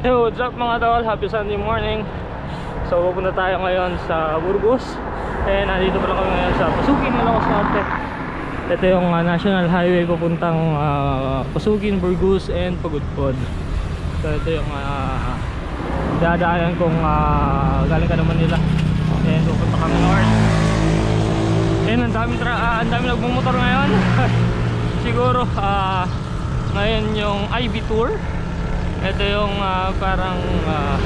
Hey, what's up mga tol? Happy Sunday morning. So, pupunta tayo ngayon sa Burgos. Eh, nandito pala kami ngayon sa Pasukin, Ilocos Norte. Ito yung ah, national highway papuntang ah, Pasukin, Burgos, and Pagudpod. So, ito yung uh, dadaanan kung ah, galing ka naman nila. And pupunta kami north. And ang dami, tra ah, ang dami nagmumotor ngayon. Siguro, ah, ngayon yung IB Tour. Ito yung ah, parang ah,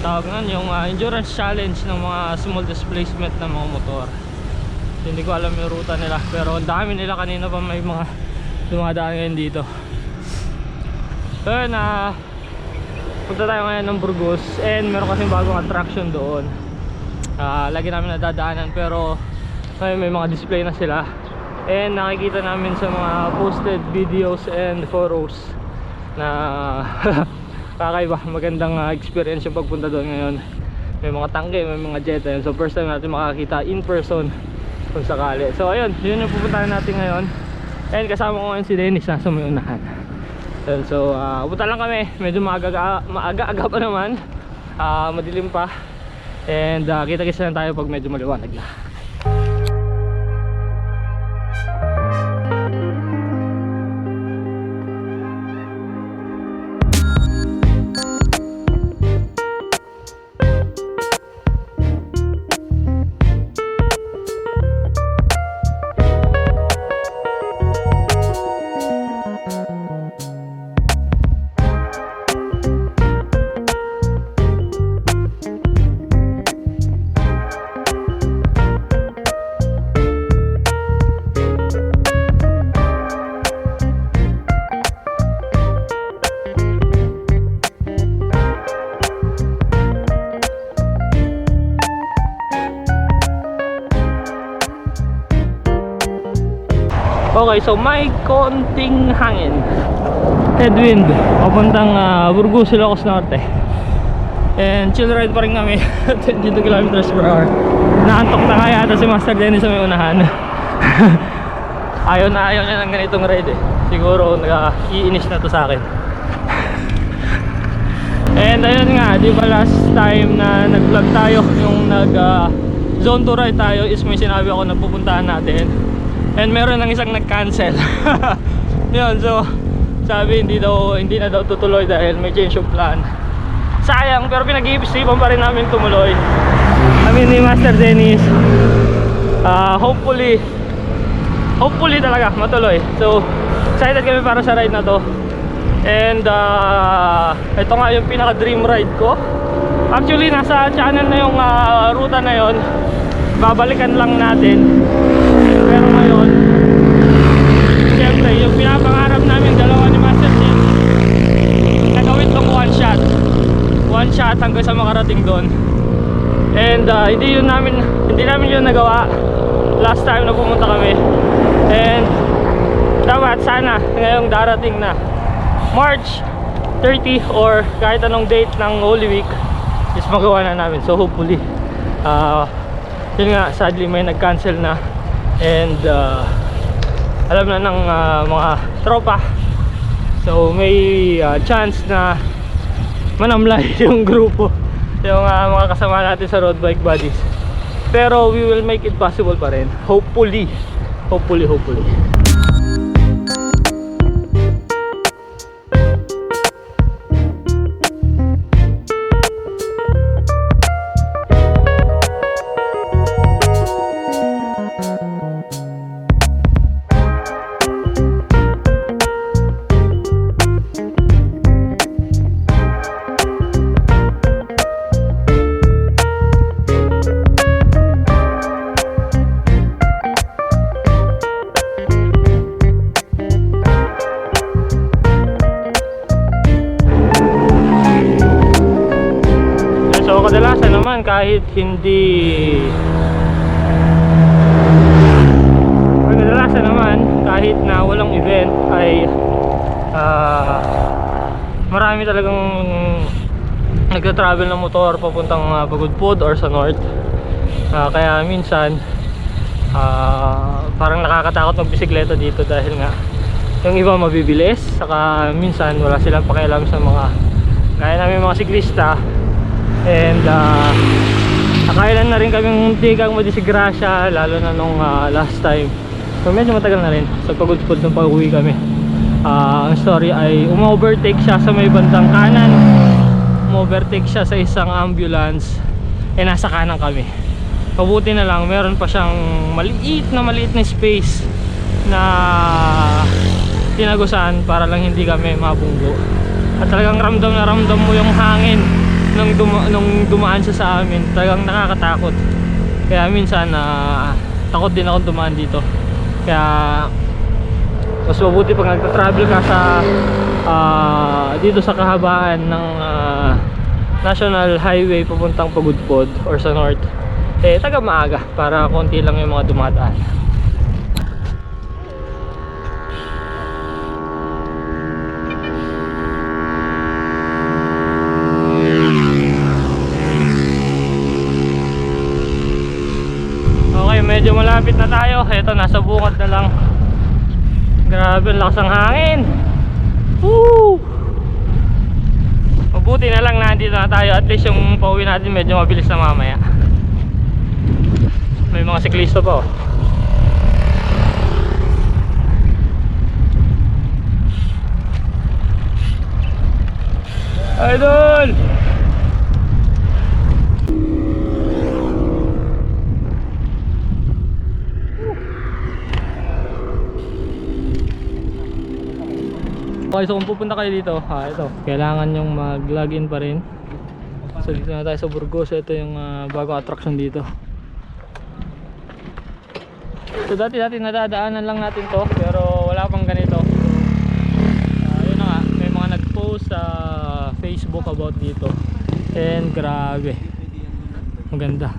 tawag nun, yung ah, endurance challenge ng mga small displacement ng mga motor. Hindi ko alam yung ruta nila pero ang dami nila kanina pa may mga dumadaan ngayon dito. So yun, ah, punta tayo ngayon ng Burgos and meron kasing bagong attraction doon. Ah, lagi namin nadadaanan pero ngayon may mga display na sila and nakikita namin sa mga posted videos and photos na kakaiba magandang ah, experience yung pagpunta doon ngayon. May mga tangke, may mga jet ayun. so first time natin makakita in person kung sakali. So ayun, yun yung pupuntahan natin ngayon. And kasama ko ngayon si Dennis nasa may unahan. Ayun, so uh, punta lang kami. Medyo maaga maaga-aga pa naman. Ah, madilim pa. And uh, kita-kita lang tayo pag medyo maliwanag na So may konting hangin. Headwind. Papuntang uh, Burgos, Ilocos Norte. And chill ride pa rin kami. 22 kilometers per hour. Naantok na kaya ata si Master Dennis sa may unahan. ayaw na ayaw niya ng ganitong ride eh. Siguro nag-iinis na to sa akin. And ayun nga, di ba last time na nag-vlog tayo, yung nag ah, zone 2 ride tayo is may sinabi ako na pupuntahan natin. And meron ng isang nag-cancel. Yun, so sabi hindi daw hindi na daw tutuloy dahil may change of plan. Sayang, pero pinag-iisipan pa rin namin tumuloy. Kami ni Master Dennis. ah hopefully hopefully talaga matuloy. So excited kami para sa ride na to. And uh, ito nga yung pinaka dream ride ko. Actually nasa channel na yung ah, ruta na yon. Babalikan lang natin. Pero ngayon, siyempre yung pinapangarap namin dalawa ni Master Jim, one shot. One shot hanggang sa makarating doon. And uh, hindi yun namin hindi namin yun nagawa last time na pumunta kami. And dapat sana ngayong darating na March 30 or kahit anong date ng Holy Week is magawa na namin. So hopefully uh, yun nga sadly may nag-cancel na and uh, alam na ng uh, mga tropa. So may uh, chance na manamlay yung grupo. Yung uh, mga kasama natin sa road bike buddies. Pero we will make it possible pa rin. Hopefully. Hopefully hopefully naman kahit hindi kadalasan naman kahit na walang event ay ah, marami talagang nagta-travel ng motor papuntang uh, Pagudpod or sa north Ah, kaya minsan ah, parang nakakatakot magbisikleta dito dahil nga yung iba mabibilis saka minsan wala silang pakialam sa mga Kaya namin mga siklista. And uh, nakailan na rin kaming muntikang madisigrasya lalo na nung ah, last time. So medyo matagal na rin. Sa pagudpod nung pag-uwi kami. Ah, ang story ay umovertake siya sa may bandang kanan. Umovertake siya sa isang ambulance. Eh nasa kanan kami. Mabuti na lang, meron pa siyang maliit na maliit na space na tinagusan para lang hindi kami mabunggo. At talagang ramdam na ramdam mo yung hangin nung, duma- nung dumaan siya sa amin. Talagang nakakatakot. Kaya minsan na takot din ako dumaan dito. Kaya mas mabuti pag nagta-travel ka sa ah, dito sa kahabaan ng ah, National Highway papuntang Pagudpod or sa North eh taga maaga para konti lang yung mga dumadaan medyo malapit na tayo. Ito, nasa bungad na lang. Grabe, ang lakas ng hangin. Woo! Mabuti na lang nandito na tayo. At least yung pauwi natin medyo mabilis na mamaya. May mga siklista pa oh. Idol! Okay, so kung pupunta kayo dito, ah, ito, kailangan yung mag-login pa rin. So dito na tayo sa Burgos, ito yung ah, bagong attraction dito. So dati dati nadadaanan lang natin to, pero wala pang ganito. Ah, yun na nga, may mga nag-post sa Facebook about dito. And grabe. Maganda.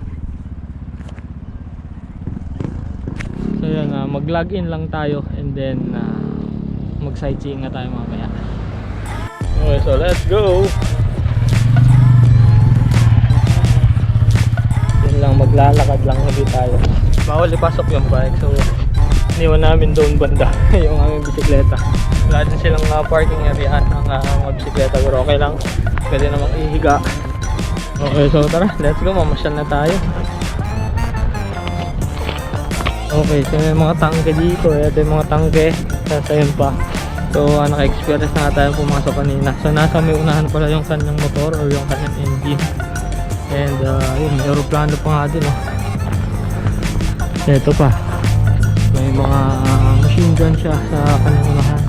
So yan, ah, mag-login lang tayo and then ah, mag-sightseeing na tayo mamaya. Okay, so let's go. Yun lang, maglalakad lang ulit tayo. Bawal ipasok yung bike, so iniwan namin doon banda yung aming bisikleta. Wala din silang uh, parking area ng uh, mga bisikleta, pero okay lang. Pwede namang ihiga. Okay, so tara, let's go, mamasyal na tayo. Okay, so may mga tangke dito. Ito yung mga tangke. Sasayin pa. So, uh, naka-experience na tayo pumasok kanina. So, nasa may unahan pala yung kanyang motor or yung kanyang engine. And, uh, yun, may aeroplano pa nga din, oh. Ito pa. May mga machine gun siya sa kanyang unahan.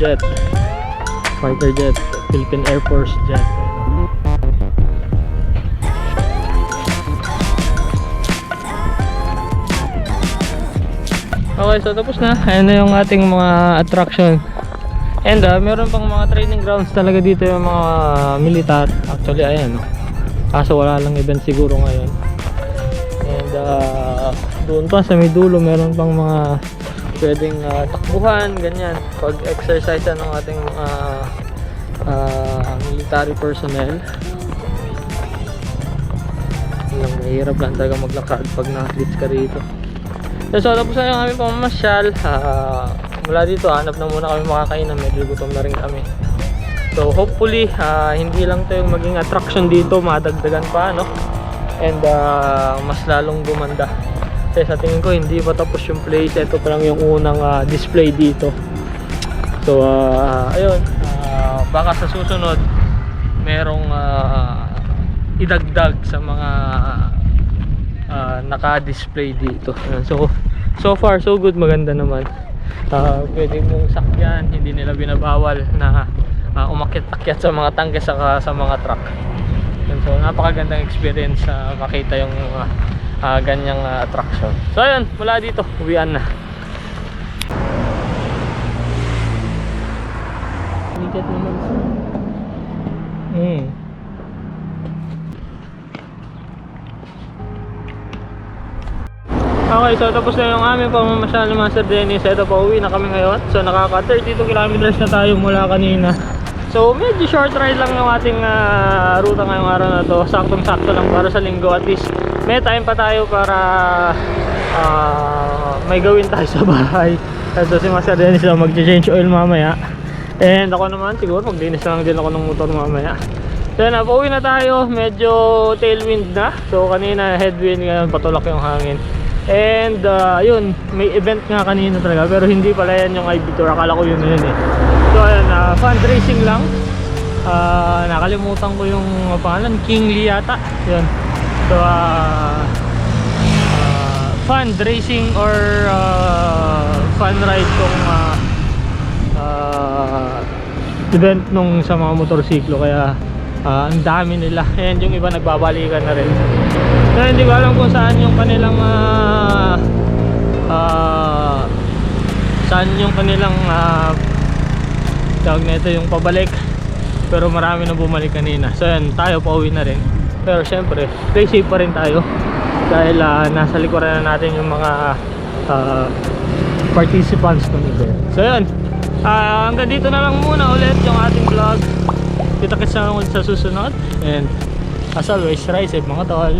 Jet. Fighter jet. Philippine Air Force jet. Okay, so tapos na. Ayan na yung ating mga attraction. And ah, meron pang mga training grounds talaga dito yung mga militar. Actually, ayan. No? Kaso wala lang event siguro ngayon. And ah, doon pa sa may dulo, meron pang mga pwedeng ah, takbuhan, ganyan. Pag-exercise ng ating mga ah, military personnel. Lang, mahirap lang talaga maglakad pag na-glitch ka rito. So, so tapos na yung aming pamamasyal. Ah, mula dito, hanap na muna kami makakainan. Medyo gutom na rin kami. So, hopefully, ah, hindi lang to yung maging attraction dito. Madagdagan pa, no? And ah, mas lalong gumanda. Kasi sa tingin ko, hindi pa tapos yung place. Ito pa lang yung unang ah, display dito. So, ah, ayun. Ah, baka sa susunod, merong ah, idagdag sa mga ah, naka-display dito. So, so far so good maganda naman Ah, pwede mong sakyan hindi nila binabawal na uh, umakyat-akyat sa mga tangke saka sa mga truck so napakagandang experience sa makita yung ah, ah, ganyang ah, attraction so ayun mula dito uwian na Bigat naman Mm. Okay, so tapos na yung aming pamamasyal ng Master Dennis. Ito pa uwi na kami ngayon. So nakaka 32 kilometers na tayo mula kanina. So medyo short ride lang yung ating ah, ruta ngayong araw na to. Saktong-sakto lang para sa linggo. At least may time pa tayo para ah, may gawin tayo sa bahay. Ito si Master Dennis lang mag-change oil mamaya. And ako naman siguro maglinis lang din ako ng motor mamaya. So na, pauwi na tayo. Medyo tailwind na. So kanina headwind, ngayon patulak yung hangin. And uh, yun, may event nga kanina talaga pero hindi pala yan yung IB Tour. Akala ko yun na yun eh. So ayun, uh, fundraising lang. Ah, nakalimutan ko yung uh, pangalan, King Lee yata. Yun. So uh, uh, fundraising or uh, fun ride tong uh, uh, event nung sa mga motorsiklo kaya ah, ang dami nila and yung iba nagbabalikan na rin so hindi ko alam kung saan yung kanilang ah, ah, saan yung kanilang ah, tawag na ito yung pabalik. Pero marami na bumalik kanina. So yan tayo pauwi na rin. Pero syempre play safe pa rin tayo. Dahil ah, nasa likuran na natin yung mga ah, participants ng event so yun Ah, hanggang dito na lang muna ulit yung ating vlog. Kita ulit sa susunod. And as always ride safe mga tol